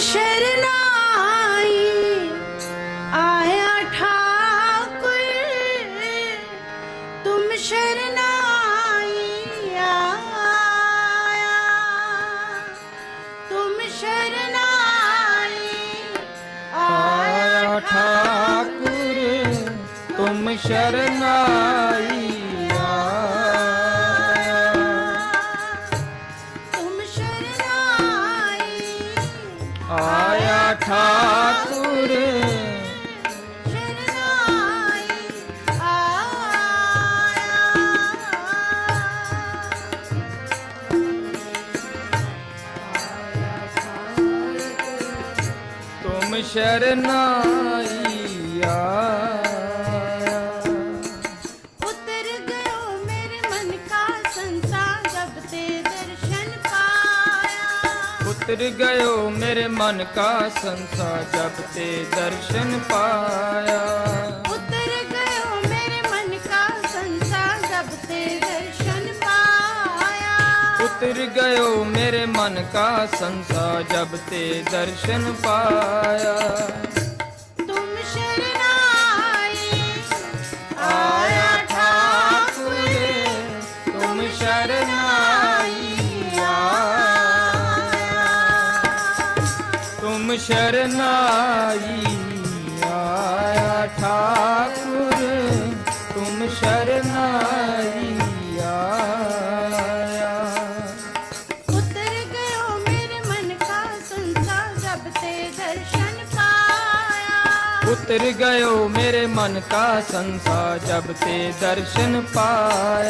ਸ਼ਰਨਾਈ ਆਇਆ ਠਾਕੁਰ ਤੁਮ ਸ਼ਰਨਾਈ ਆਇਆ। ਸ਼ਰਨਾਈ ਆਇਆ ਠਾਕੁਰ ਤੁਮ ਸ਼ਰਨਾਈ ਆਇਆ ਠਾਕੁਰ ਸ਼ਰਨਾਈ ਉਤਰ ਗਇਓ ਮੇਰੇ ਮਨ ਕਾ ਸੰਸਾ ਜਬ ਤੇ ਦਰਸ਼ਨ ਪਾਇਆ। ਉਤਰ ਗਇਓ ਮੇਰੇ ਮਨ ਕਾ ਸੰਸਾਰ ਜਬ ਤੇ ਦਰਸ਼ਨ ਪਾਇਆ। ਉਤਰ ਗਇਓ ਮੇਰੇ ਮਨ ਕਾ ਸੰਸਾ ਜਬ ਤੇ ਦਰਸ਼ਨ ਪਾਇਆ। ਸ਼ਰਨਾਈ ਆਇਆ ਠਾਕੁਰ ਤੁਮ ਸ਼ਰਨਾਈ ਉਤਰ ਗਇਓ ਮੇਰੇ ਮਨ ਕਾ ਸੰਸਾ ਜਬ ਤੇ ਦਰਸ਼ਨ ਪਾਇਆ